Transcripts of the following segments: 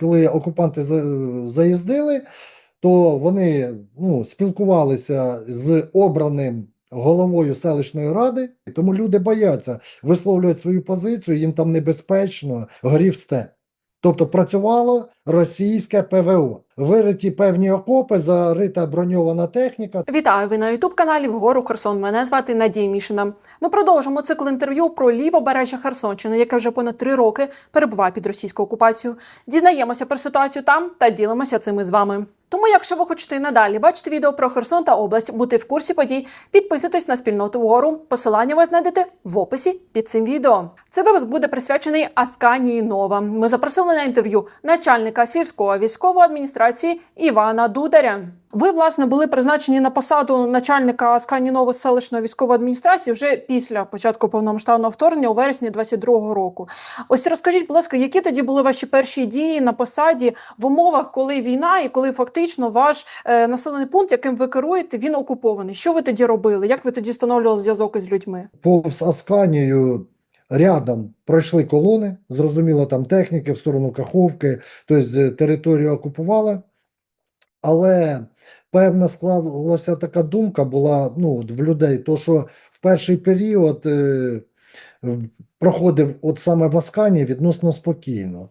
коли окупанти заїздили, то вони ну, спілкувалися з обраним головою селищної ради, тому люди бояться висловлювати свою позицію, їм там небезпечно, горів степ. Тобто працювало російське ПВО. Вириті певні окопи, зарита броньована техніка. Вітаю ви на Ютуб каналі Вгору Херсон. Мене звати Надія Мішина. Ми продовжимо цикл інтерв'ю про лівобережжя Херсонщини, яке вже понад три роки перебуває під російською окупацією. Дізнаємося про ситуацію там та ділимося цим із вами. Тому, якщо ви хочете надалі бачити відео про Херсон та область, бути в курсі подій, підписуйтесь на спільноту вгору. Посилання ви знайдете в описі під цим відео. Цей випуск буде присвячений Асканії Нова. Ми запросили на інтерв'ю начальника сільської військової адміністрації Івана Дударя. Ви, власне, були призначені на посаду начальника Асканіново селищної військової адміністрації вже після початку повномасштабного вторгнення у вересні 22-го року. Ось розкажіть, будь ласка, які тоді були ваші перші дії на посаді в умовах, коли війна і коли фактично ваш е, населений пункт, яким ви керуєте, він окупований? Що ви тоді робили? Як ви тоді встановлювали зв'язок із людьми? Повз Асканію рядом пройшли колони, зрозуміло, там техніки в сторону Каховки, тобто територію окупували. Але певна склалася така думка була ну, в людей, то що в перший період е, проходив от саме в Аскані відносно спокійно,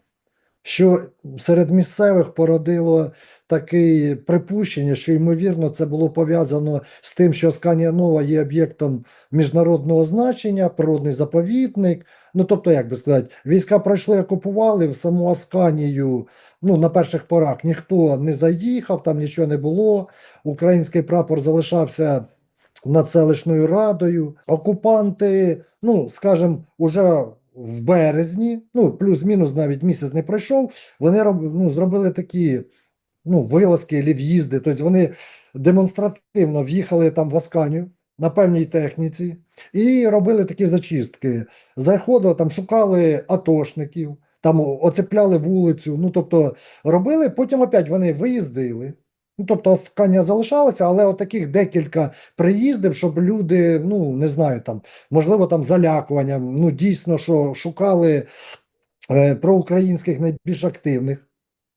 що серед місцевих породило таке припущення, що ймовірно це було пов'язано з тим, що Асканія Нова є об'єктом міжнародного значення, природний заповідник. Ну, тобто, як би сказати, війська пройшли, окупували в саму Асканію. Ну, на перших порах ніхто не заїхав, там нічого не було. Український прапор залишався над селищною радою. Окупанти, ну, скажімо, уже в березні, ну, плюс-мінус навіть місяць не пройшов, вони ну, зробили такі ну, вилазки або в'їзди. Тобто вони демонстративно в'їхали там в Асканію на певній техніці і робили такі зачистки. Заходили, там шукали атошників, там оцепляли вулицю. Ну, тобто робили, потім опять вони виїздили. Ну, тобто Асканія залишалася, але от таких декілька приїздів, щоб люди, ну, не знаю, там, можливо, там залякуванням, ну, дійсно, що шукали е, проукраїнських найбільш активних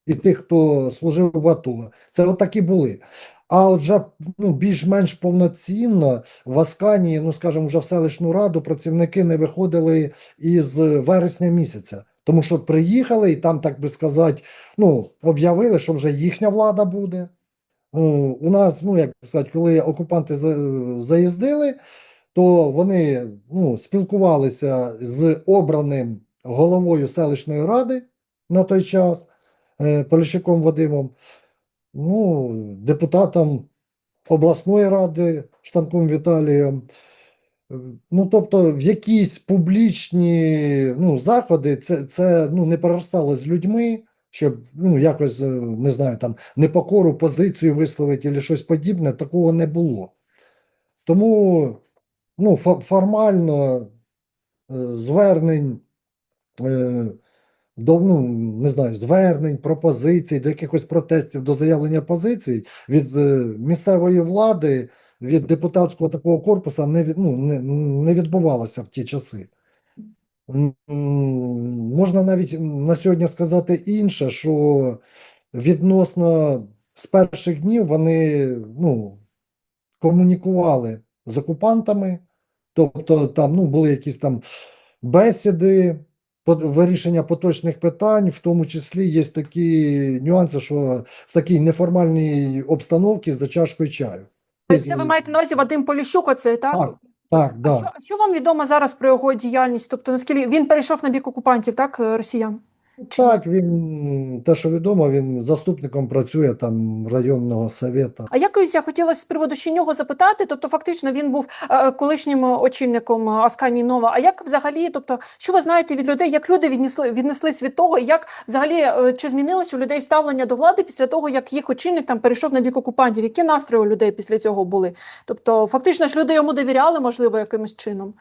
і тих, хто служив в АТО. Це от були. А от вже ну, більш-менш повноцінно в Асканії, ну скажімо, вже в селищну раду працівники не виходили із вересня місяця. Тому що приїхали і там, так би сказати, ну, об'явили, що вже їхня влада буде. Ну, у нас, ну як сказати, коли окупанти за- заїздили, то вони ну, спілкувалися з обраним головою селищної ради на той час, Поліщуком Вадимом, ну, депутатом обласної ради Штанком Віталієм. Е, Ну, тобто, в якісь публічні ну, заходи це, це ну, не переростало з людьми, щоб ну, якось, е, не знаю, там, непокору, позицію висловити або щось подібне, такого не було. Тому ну, фо- формально е, звернень е, до ну, не знаю, звернень, пропозицій, до якихось протестів, до заявлення позицій від е, місцевої влади, від депутатського такого корпусу не, від- ну, не, не відбувалося в ті часи. Можна навіть на сьогодні сказати інше, що відносно з перших днів вони ну, комунікували з окупантами, тобто там ну, були якісь там бесіди, вирішення поточних питань, в тому числі є такі нюанси, що в такій неформальній обстановці за чашкою чаю. Це ви маєте на увазі Вадим Поліщук, оце так? Так, так, А да. що, що вам відомо зараз про його діяльність? Тобто, наскільки він перейшов на бік окупантів, так, росіян? Ні? Так, він, те, що відомо, він заступником працює там районного совета. А якось я хотіла з приводу ще нього запитати. Тобто, фактично, він був е, колишнім очільником Аскані Нова. А як взагалі, тобто, що ви знаєте від людей, як люди віднесли віднеслись від того, як взагалі е, чи змінилось у людей ставлення до влади після того, як їх очільник там перейшов на бік окупантів? Які настрої у людей після цього були? Тобто, фактично ж люди йому довіряли, можливо, якимось чином.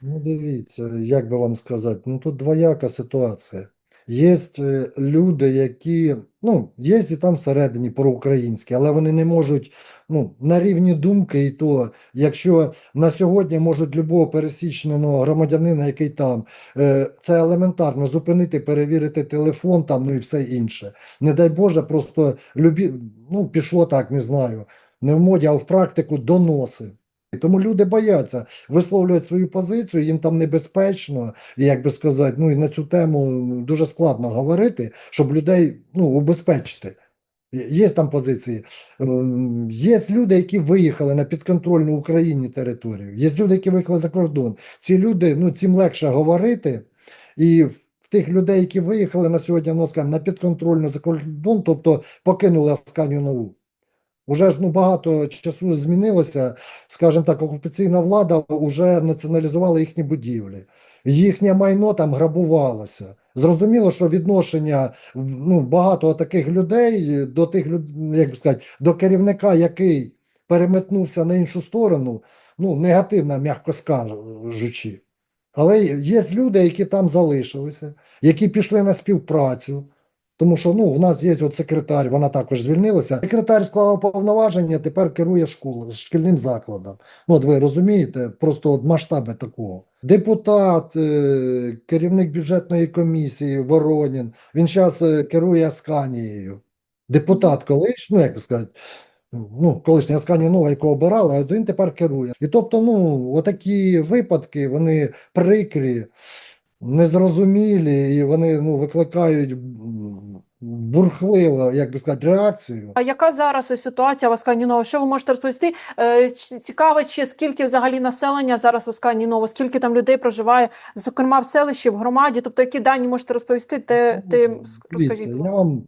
Ну, дивіться, як би вам сказати, ну тут двояка ситуація. Є е, люди, які, ну, є і там всередині проукраїнські, але вони не можуть, ну, на рівні думки, і то, якщо на сьогодні можуть любого пересічного громадянина, який там, е, це елементарно зупинити, перевірити телефон там, ну і все інше. Не дай Боже, просто любі, ну, пішло так, не знаю, не в моді, а в практику доноси. Тому люди бояться висловлювати свою позицію, їм там небезпечно, як би сказати, ну і на цю тему дуже складно говорити, щоб людей ну, убезпечити. Є там позиції. Ем, Є люди, які виїхали на підконтрольну Україні територію. Є люди, які виїхали за кордон. Ці люди, ну цим легше говорити. І в тих людей, які виїхали на сьогодні, ну, скажімо, на підконтрольну за кордон, тобто покинули Асканію Нову. Уже ж ну, багато часу змінилося, скажімо так, окупаційна влада вже націоналізувала їхні будівлі. Їхнє майно там грабувалося. Зрозуміло, що відношення ну, багато таких людей до тих як би сказати, до керівника, який переметнувся на іншу сторону, ну, негативно, м'яко скажучи. Але є люди, які там залишилися, які пішли на співпрацю. Тому що ну, в нас є от секретар, вона також звільнилася. Секретар склала повноваження, тепер керує школою, шкільним закладом. Ну, от ви розумієте, просто от масштаби такого. Депутат, е, керівник бюджетної комісії Воронін, він зараз керує Асканією. Депутат колись, ну як би сказати, ну, колишня Асканія Нова, яку обирали, а він тепер керує. І тобто, ну, отакі випадки, вони прикрі, незрозумілі, і вони ну, викликають м, бурхливо, як би сказати, реакцію. А яка зараз ситуація в Аскані Ново? Що ви можете розповісти? Е, Цікаво, чи скільки взагалі населення зараз в Аскані Ново, скільки там людей проживає, зокрема в селищі, в громаді? Тобто, які дані можете розповісти? Те, ти Ну, розкажіть. Я вам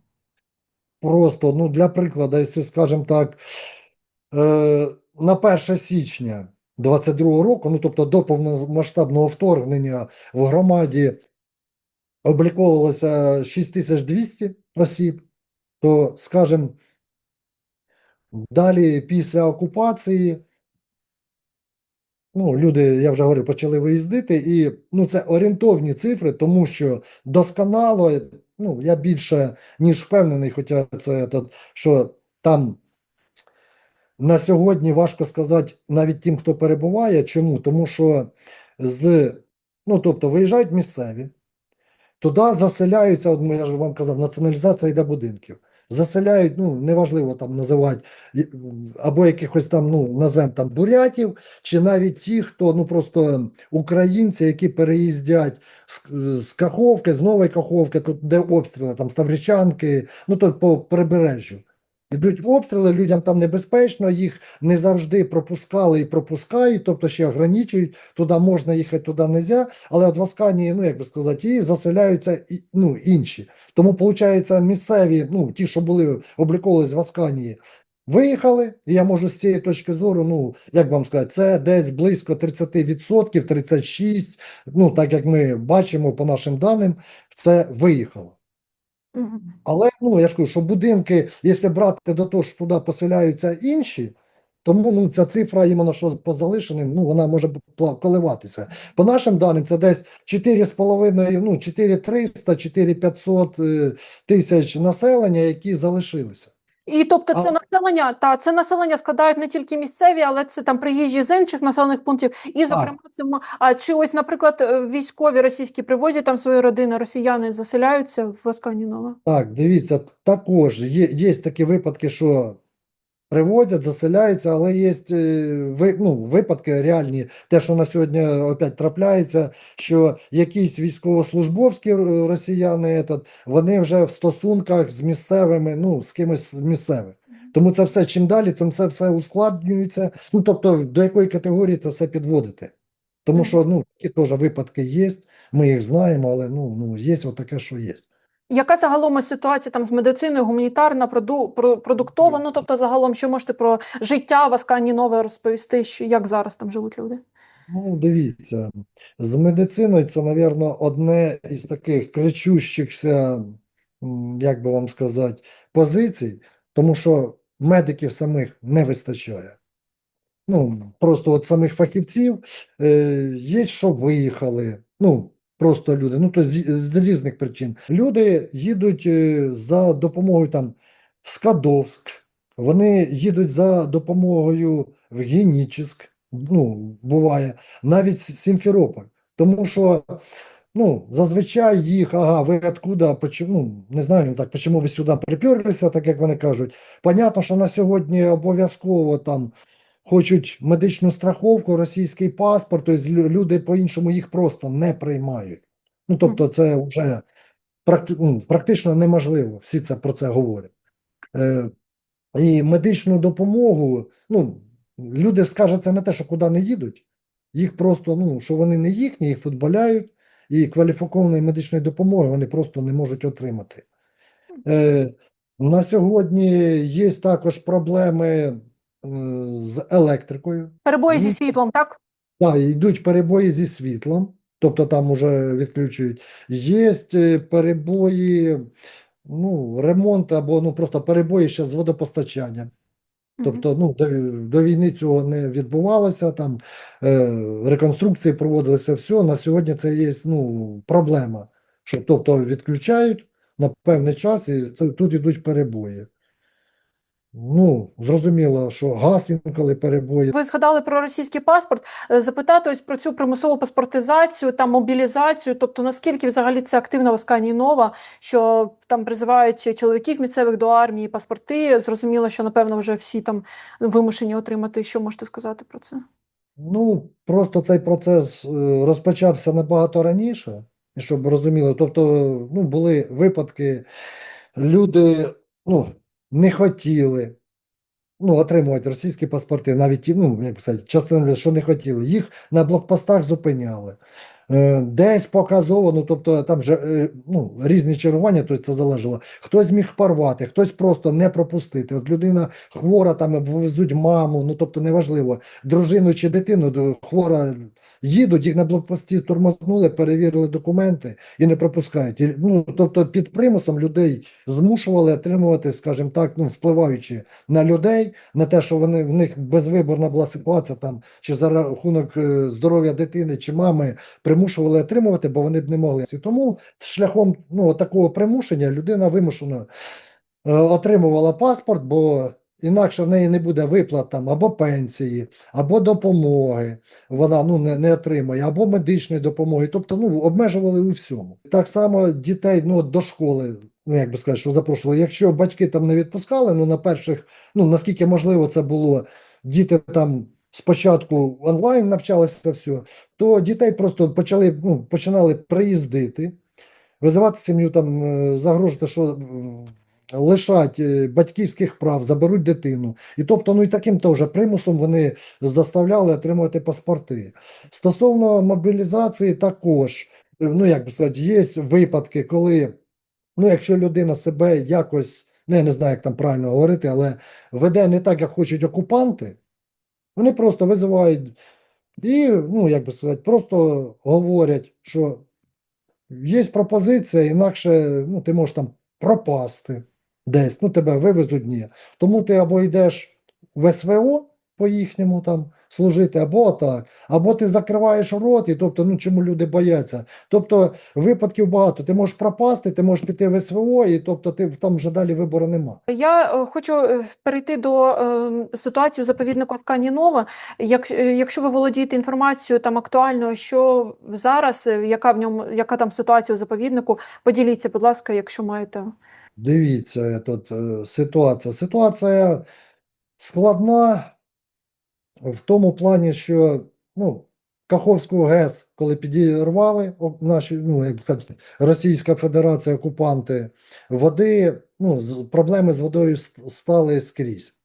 просто, ну, для прикладу, якщо, скажімо так, е, на 1 січня 22 року, ну, тобто до повномасштабного вторгнення в громаді обліковувалося 6200 осіб, то, скажімо, далі після окупації Ну, люди, я вже говорю, почали виїздити, і ну, це орієнтовні цифри, тому що досконало, ну, я більше ніж впевнений, хоча це що там на сьогодні важко сказати навіть тим, хто перебуває. Чому? Тому що з, ну, тобто виїжджають місцеві, туди заселяються, от я ж вам казав, націоналізація йде будинків. Заселяють, ну, неважливо там називати, або якихось там, ну, назвемо там бурятів, чи навіть ті, хто ну просто українці, які переїздять з, з Каховки, з Нової Каховки, тут де обстріли, там Ставричанки, ну то по прибережжю. Ідуть обстріли, людям там небезпечно, їх не завжди пропускали і пропускають, тобто ще ограничують, туди можна їхати, туди не можна, але от в Асканії, ну як би сказати, і заселяються ну, інші. Тому, виходить, місцеві, ну ті, що були обліковувались в Асканії, Виїхали, і я можу з цієї точки зору, ну, як вам сказати, це десь близько 30%, 36%, ну, так як ми бачимо по нашим даним, це виїхало. Але, ну, я ж кажу, що будинки, якщо брати до того, що туди поселяються інші, тому ну, ця цифра, іменно що по залишеним, ну, вона може коливатися. По нашим даним, це десь 4,5, ну, 4,300, 4,500 е, тисяч населення, які залишилися. І тобто це А- населення, та це населення складають не тільки місцеві, але це там приїжджі з інших населених пунктів. І, зокрема, це а чи ось, наприклад, е, військові російські привозять там свої родини, росіяни заселяються в Аскані Нова? Так, дивіться, також є, є такі випадки, що привозять, заселяються, але є е, ви, ну, випадки реальні, те, що на сьогодні опять трапляється, що якісь військовослужбовські е, росіяни, этот, вони вже в стосунках з місцевими, ну, з кимось з місцевих. Тому це все чим далі, цим все, все ускладнюється. Ну, тобто, до якої категорії це все підводити. Тому що ну, такі теж випадки є, ми їх знаємо, але ну, ну, є таке, що є. Яка загалом ситуація там з медициною, гуманітарна, проду, про, продуктова? Ну тобто, загалом, що можете про життя в Аскані Нове розповісти, що як зараз там живуть люди? Ну, дивіться, з медициною це, напевно, одне із таких кричущихся, як би вам сказати, позицій, тому що медиків самих не вистачає. Ну, просто от самих фахівців е, є, що виїхали. Ну, Просто люди, ну то з, з різних причин. Люди їдуть е, за допомогою там в Скадовськ, вони їдуть за допомогою в Генічеськ, ну, буває, навіть Сімферополь. Тому що ну, зазвичай їх, ага, ви откуда, почему, ну, не знаю так, почему ви сюди приперлися, так як вони кажуть. Понятно, що на сьогодні обов'язково там хочуть медичну страховку, російський паспорт, тобто люди по-іншому їх просто не приймають. Ну, тобто, це вже ну, практично неможливо, всі це про це говорять. Е, і медичну допомогу, ну, люди скажуть це не те, що куди не їдуть, їх просто, ну, що вони не їхні, їх футболяють, і кваліфікованої медичної допомоги вони просто не можуть отримати. Е, на сьогодні є також проблеми з електрикою. Перебої зі світлом, так? Так, йдуть перебої зі світлом, тобто там уже відключують. Є е, перебої, ну, ремонт або ну, просто перебої ще з водопостачанням. Тобто, ну, до, до війни цього не відбувалося, там е, реконструкції проводилися, все. На сьогодні це є ну, проблема. Що, тобто відключають на певний час і це, тут йдуть перебої. Ну, зрозуміло, що газ інколи перебої. Ви згадали про російський паспорт. Е, Запитати ось про цю примусову паспортизацію та мобілізацію. Тобто, наскільки взагалі це активна в Нова, що там призивають чоловіків місцевих до армії, паспорти. Зрозуміло, що напевно вже всі там вимушені отримати. Що можете сказати про це? Ну, просто цей процес е, розпочався набагато раніше, щоб розуміли. Тобто, ну, були випадки, люди ну, не хотіли ну, отримувати російські паспорти, навіть ну, як сказати, частина, що не хотіли, їх на блокпостах зупиняли. Е, Десь показово, ну тобто там же е, ну, різні чергування, тобто це залежало. Хтось міг порвати, хтось просто не пропустити. От людина хвора, там везуть маму, ну тобто неважливо, дружину чи дитину, хвора їдуть, їх на блокпості тормознули, перевірили документи і не пропускають. І, ну, тобто під примусом людей змушували отримувати, скажімо так, ну, впливаючи на людей, на те, що вони в них безвиборна була ситуація там, чи за рахунок е, здоров'я дитини чи мами примушували отримувати, бо вони б не могли. І тому шляхом ну, такого примушення людина вимушено е, отримувала паспорт, бо інакше в неї не буде виплат там або пенсії, або допомоги. Вона ну, не, не отримає, або медичної допомоги. Тобто ну, обмежували у всьому. Так само дітей ну, до школи. Ну, як би сказати, що запрошували. Якщо батьки там не відпускали, ну на перших, ну наскільки можливо це було, діти там спочатку онлайн навчалися все, то дітей просто почали, ну, починали приїздити, визивати сім'ю, там е, загрожувати, що лишать е, батьківських прав, заберуть дитину. І тобто, ну і таким теж примусом вони заставляли отримувати паспорти. Стосовно мобілізації, також, ну як би сказати, є випадки, коли, ну, якщо людина себе якось, ну я не знаю, як там правильно говорити, але веде не так, як хочуть окупанти. Вони просто визивають і, ну, як би сказати, просто говорять, що є пропозиція, інакше ну, ти можеш там пропасти десь, ну тебе вивезуть ні. Тому ти або йдеш в СВО по їхньому там служити, або так, або ти закриваєш рот, і тобто, ну чому люди бояться. Тобто випадків багато. Ти можеш пропасти, ти можеш піти в СВО, і тобто ти там вже далі вибору нема. Я е, хочу е, перейти до е, ситуації у заповіднику Асканії Нова. Як, е, якщо ви володієте інформацією там актуальною, що зараз, яка в ньому, яка там ситуація у заповіднику, поділіться, будь ласка, якщо маєте. Дивіться, тут е, ситуація. Ситуація складна в тому плані, що ну, Каховську ГЕС, коли підірвали наші, ну, як сказати, Російська Федерація, окупанти, води, ну, проблеми з водою стали скрізь.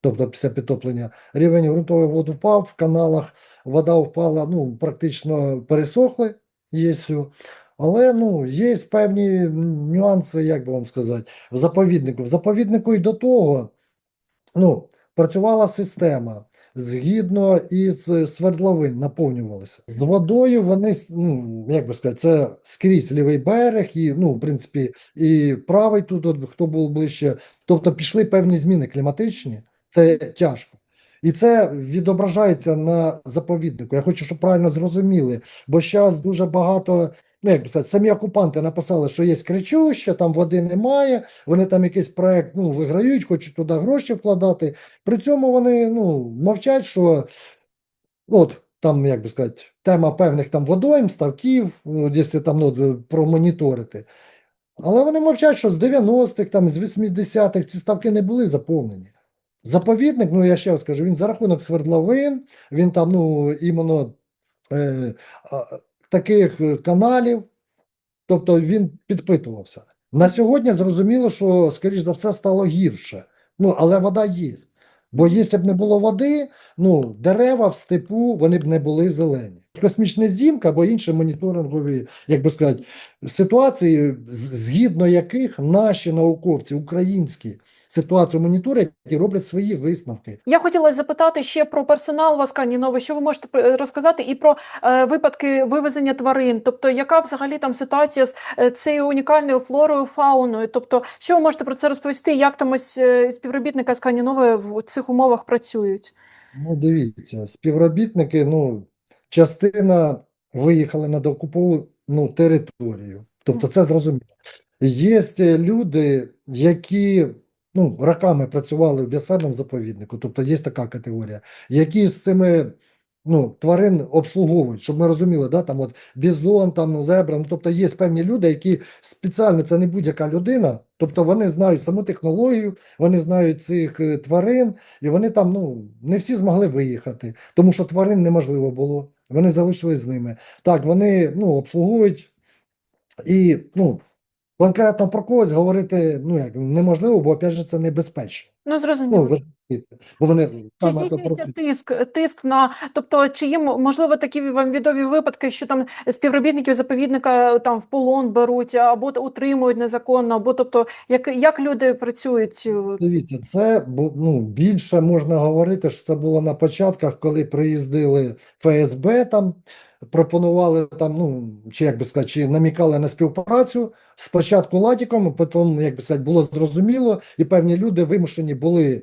Тобто після підтоплення рівень ґрунтової води впав, в каналах вода впала, ну, практично пересохли, є все. Але ну, є певні нюанси, як би вам сказати, в заповіднику. В заповіднику і до того ну, працювала система. Згідно із свердловин наповнювалися. З водою вони, ну, як би сказати, це скрізь лівий берег, і, ну, в принципі, і правий тут, от, хто був ближче. Тобто пішли певні зміни кліматичні, це тяжко. І це відображається на заповіднику. Я хочу, щоб правильно зрозуміли, бо зараз дуже багато Ну, як би сказати, самі окупанти написали, що є кричуще, там води немає, вони там якийсь проект ну, виграють, хочуть туди гроші вкладати. При цьому вони ну, мовчать, що от, там, як би сказати, тема певних там водойм, ставків, якщо там ну, промоніторити. Але вони мовчать, що з 90-х, там, з 80-х ці ставки не були заповнені. Заповідник, ну я ще раз кажу, він за рахунок свердловин, він там, ну, іменно е, таких е, каналів, тобто він підпитувався. На сьогодні зрозуміло, що, скоріш за все, стало гірше. Ну, але вода є. Бо якщо б не було води, ну, дерева в степу вони б не були зелені. Космічна здімка або інші моніторингові, як би сказати, ситуації, згідно яких наші науковці, українські, ситуацію моніторять і роблять свої висновки. Я хотіла запитати ще про персонал в Асканінові. Що ви можете е, розказати і про е, випадки вивезення тварин? Тобто, яка взагалі там ситуація з е, цією унікальною флорою, фауною? Тобто, що ви можете про це розповісти? Як там ось е, співробітники Асканінови в цих умовах працюють? Ну, дивіться, співробітники, ну, частина виїхали на деокуповану територію. Тобто це зрозуміло. Є люди, які ну, роками працювали в біосферному заповіднику, тобто є така категорія, які з цими ну, тварин обслуговують, щоб ми розуміли, да, там от бізон, там зебра, ну, тобто є певні люди, які спеціально, це не будь-яка людина, тобто вони знають саму технологію, вони знають цих е, тварин, і вони там ну, не всі змогли виїхати, тому що тварин неможливо було. Вони залишились з ними. Так, вони ну, обслуговують і ну, конкретно про когось говорити ну, як, неможливо, бо опять же це небезпечно. Ну Ну, зрозуміло. ви бо вони Чи здійснюється тиск, тиск на тобто, чи є можливо такі вам відомі випадки, що там співробітників заповідника там в полон беруть або утримують незаконно, або тобто, як, як люди працюють? е, Дивіться, це ну, більше можна говорити, що це було на початках, коли приїздили ФСБ там, пропонували там, ну, чи як би сказати, чи намікали на співпрацю. Спочатку латіком, потім, як би сказати, було зрозуміло, і певні люди вимушені були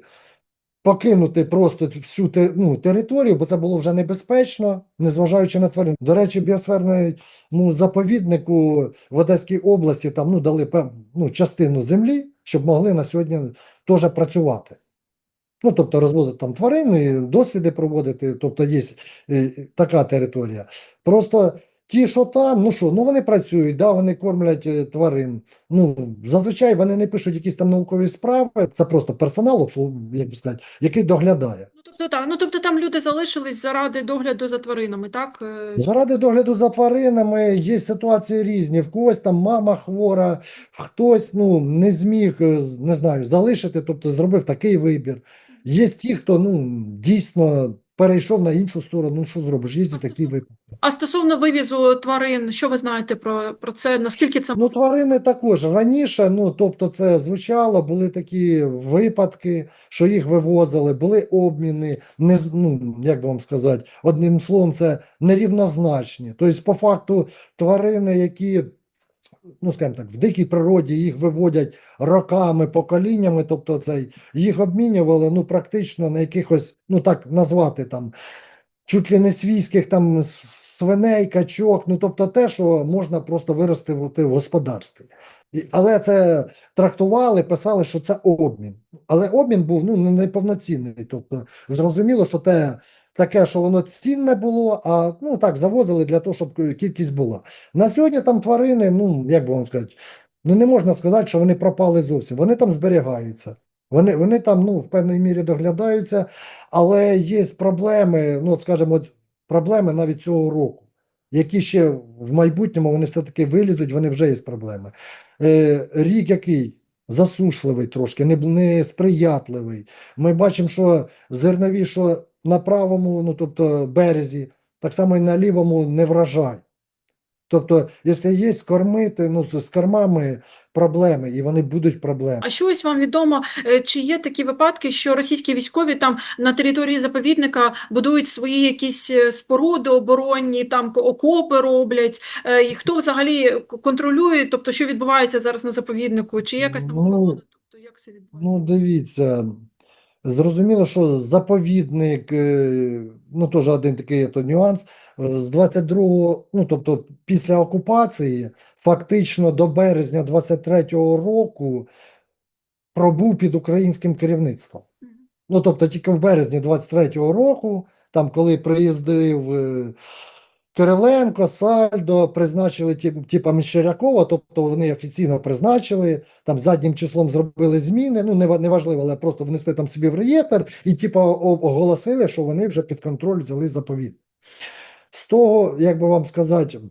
покинути просто всю ну, територію, бо це було вже небезпечно, незважаючи на тварин. До речі, біосферному заповіднику в Одеській області там ну, дали ну, частину землі, щоб могли на сьогодні теж працювати. Ну, тобто розводити там тварин, і досліди проводити, тобто є е, така територія. Просто ті, що там, ну що, ну вони працюють, да, вони кормлять е, тварин. Ну, зазвичай вони не пишуть якісь там наукові справи, це просто персонал, як би сказати, який доглядає. Ну тобто, так, ну тобто там люди залишились заради догляду за тваринами, так? Е, Заради догляду за тваринами є ситуації різні. В когось там мама хвора, хтось ну, не зміг, е, не знаю, залишити, тобто зробив такий вибір. Є ті, хто ну, дійсно перейшов на іншу сторону. Ну, що зробиш? Є такі випадки. А стосовно вивізу тварин, що ви знаєте про, про це? Наскільки це Ну, тварини також раніше, ну тобто, це звучало, були такі випадки, що їх вивозили, були обміни, не ну, як би вам сказати, одним словом, це нерівнозначні. Тобто, по факту, тварини, які, ну скажімо так, в дикій природі їх виводять роками, поколіннями, тобто цей, їх обмінювали ну, практично на якихось, ну так назвати там, чуть ли не свійських там свиней, качок, ну тобто те, що можна просто виростити в господарстві. Але це трактували, писали, що це обмін. Але обмін був ну, неповноцінний. Тобто зрозуміло, що те таке, що воно цінне було, а ну так завозили для того, щоб кількість була. На сьогодні там тварини, ну як би вам сказати, ну не можна сказати, що вони пропали зовсім. Вони там зберігаються. Вони, вони там ну, в певній мірі доглядаються, але є проблеми, ну, скажімо, проблеми навіть цього року, які ще в майбутньому вони все-таки вилізуть, вони вже є проблеми. Е, рік який засушливий трошки, не, не сприятливий. Ми бачимо, що зернові, що на правому, ну, тобто березі, так само і на лівому не врожай. Тобто, якщо є кормити, ну, з кормами проблеми, і вони будуть проблеми. А що ось вам відомо, е, чи є такі випадки, що російські військові там на території заповідника будують свої якісь е, споруди оборонні, там окопи роблять? Е, І хто взагалі контролює, тобто що відбувається зараз на заповіднику? Чи якась там Ну. Тобто як це відбувається? Ну, дивіться, Зрозуміло, що заповідник, е, ну теж один такий є то нюанс. е, З 22-го, ну тобто після окупації, фактично до березня 23-го року пробув під українським керівництвом. Ну, тобто тільки в березні 23-го року, там, коли приїздив е, Кириленко, Сальдо, призначили типа Міщерякова, тобто вони офіційно призначили, там заднім числом зробили зміни, ну, нева- неважливо, але просто внесли там собі в реєстр і типа оголосили, що вони вже під контроль взяли заповіт. З того, як би вам сказати,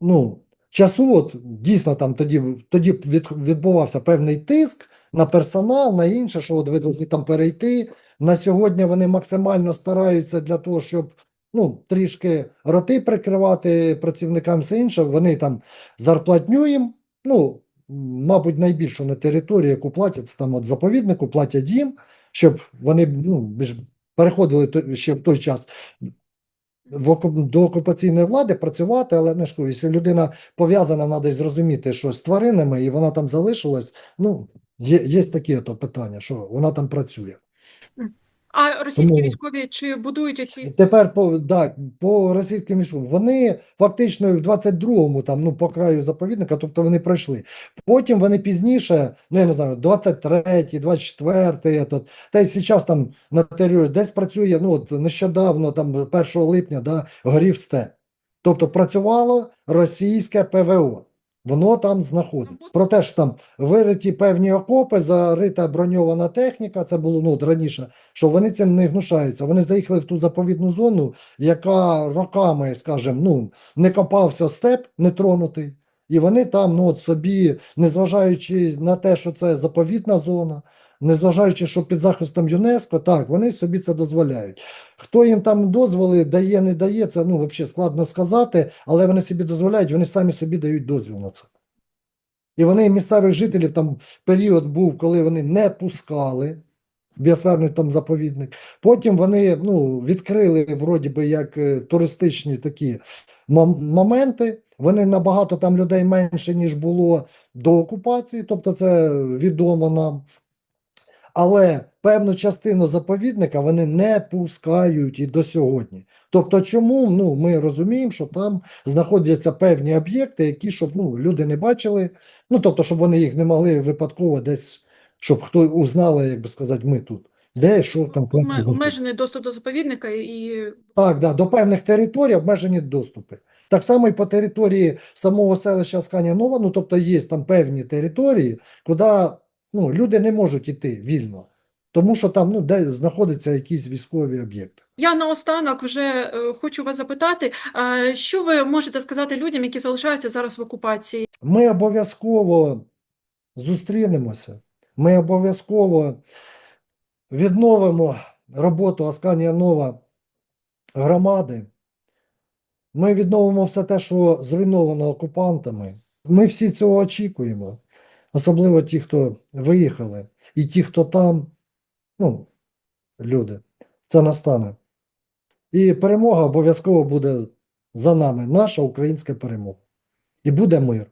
ну, часу, от дійсно там тоді, тоді від, відбувався певний тиск на персонал, на інше, що от ви там перейти. На сьогодні вони максимально стараються для того, щоб ну, трішки роти прикривати працівникам все інше. Вони там зарплатню їм, ну, мабуть, найбільшу на території, яку платять, це там от заповіднику, платять їм, щоб вони ну, переходили ще в той час в оку- до окупаційної влади працювати, але не ж кажу, якщо людина пов'язана, треба зрозуміти, що з тваринами, і вона там залишилась. Ну, є, є таке то питання, що вона там працює. А російські Тому- військові чи будують оці Тепер по, да, по російським військовим, вони фактично в 22-му, там, ну, по краю заповідника, тобто вони пройшли. Потім вони пізніше, ну я не знаю, 23-й, 24-й, этот, та й зараз там на території десь працює, ну от нещодавно, там 1 липня, да, горів степ. Тобто працювало російське ПВО. Воно там знаходиться. Про те, що там вириті певні окопи, зарита броньована техніка, це було ну, раніше, що вони цим не гнушаються. Вони заїхали в ту заповідну зону, яка роками, скажімо, ну, не копався степ, не тронутий. І вони там, ну, от собі, незважаючи на те, що це заповідна зона, незважаючи, що під захистом ЮНЕСКО, так, вони собі це дозволяють. Хто їм там дозволи дає, не дає, це ну, взагалі складно сказати, але вони собі дозволяють, вони самі собі дають дозвіл на це. І вони місцевих жителів там період був, коли вони не пускали біосферний там заповідник. Потім вони ну, відкрили вроді би як е, туристичні такі моменти. Вони набагато там людей менше, ніж було до окупації, тобто це відомо нам. Але певну частину заповідника вони не пускають і до сьогодні. Тобто, чому ну, ми розуміємо, що там знаходяться певні об'єкти, які щоб ну, люди не бачили, ну тобто, щоб вони їх не могли випадково десь, щоб хто узнали, як би сказати, ми тут. Де що конкретно обмежений доступ до заповідника і Так, да, до певних територій обмежені доступи. Так само і по території самого селища Асканія Нова, ну тобто є там певні території, куди ну, люди не можуть йти вільно, тому що там ну, де знаходяться якісь військові об'єкти. Я наостанок вже е, хочу вас запитати, що ви можете сказати людям, які залишаються зараз в окупації? Ми обов'язково зустрінемося, ми обов'язково відновимо роботу Асканія Нова громади. Ми відновимо все те, що зруйновано окупантами. Ми всі цього очікуємо, особливо ті, хто виїхали, і ті, хто там, ну, люди, це настане. І перемога обов'язково буде за нами, наша українська перемога. І буде мир.